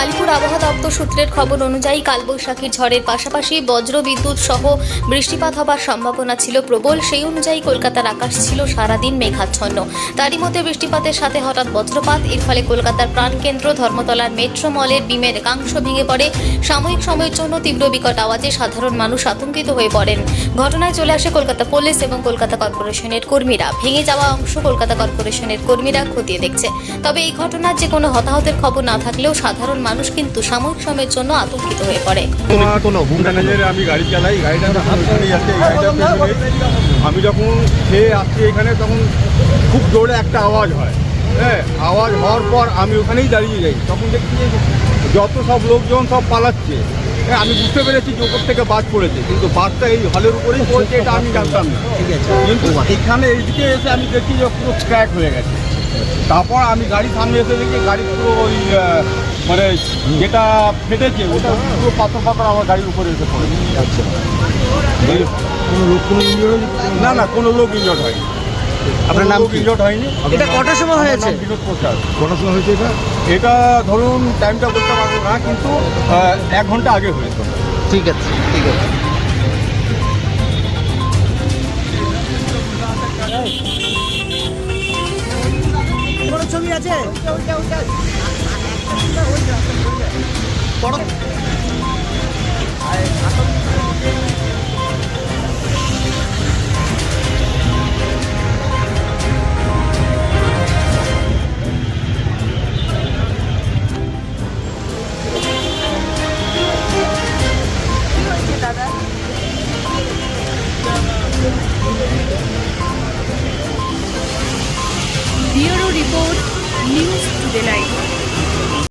আলিপুর আবহাওয়া দপ্তর সূত্রের খবর অনুযায়ী কালবৈশাখীর ঝড়ের পাশাপাশি বজ্র বিদ্যুৎ সহ বৃষ্টিপাত হবার সম্ভাবনা ছিল প্রবল। সেই অনুযায়ী কলকাতার আকাশ ছিল সারাদিন মেঘাচ্ছন্ন। তারই মধ্যে বৃষ্টিপাতের সাথে হঠাৎ বজ্রপাত। এর ফলে কলকাতার প্রাণকেন্দ্র ধর্মতলার মেট্রো মলের বিমের একাংশ ভেঙে পড়ে। সাময়িক সময়ের জন্য তীব্র বিকট আওয়াজে সাধারণ মানুষ আতঙ্কিত হয়ে পড়েন। ঘটনায় চলে আসে কলকাতা পুলিশ এবং কলকাতা কর্পোরেশনের কর্মীরা। ভেঙে যাওয়া অংশ কলকাতা কর্পোরেশনের কর্মীরা খতিয়ে দেখছে। তবে এই ঘটনার যে কোনো হতাহতের খবর না থাকলেও সাধারণ মানুষ কিন্তু সাময়িক সময়ের জন্য আতঙ্কিত হয়ে পড়ে। আমি গাড়ি চালাই গাড়িটা আমি যখন খেয়ে আসছি এখানে তখন খুব জোরে একটা আওয়াজ হয়। হ্যাঁ আওয়াজ হওয়ার পর আমি ওখানেই দাঁড়িয়ে যাই। তখন দেখছি যে যত সব লোকজন সব পালাচ্ছে। হ্যাঁ আমি বুঝতে পেরেছি যে ওপর থেকে বাদ পড়েছে কিন্তু বাসটা এই হলের উপরেই পড়েছে এটা আমি জানতাম না। কিন্তু এখানে এইদিকে এসে আমি দেখছি যে পুরো ক্র্যাক হয়ে গেছে। তারপর আমি গাড়ি সামনে এসে দেখি গাড়ি পুরো ওই মানে যেটা ফেটেছে ওটা পুরো পাথর পাথর আমার গাড়ির উপরে এসে পড়েছে আচ্ছা। কোনো লোক কোনো না না কোনো লোক ইনজর্ড হয়নি। আপনার নাম ইনজর্ড হয়নি। এটা কটার সময় হয়েছে? বিনোদ প্রসাদ। কটার সময় হয়েছে এটা? এটা ধরুন টাইমটা বলতে পারব না কিন্তু এক ঘণ্টা আগে হয়েছে। ঠিক আছে ঠিক আছে। ছবি আছে? পড়ো Bureau Report News to the Light.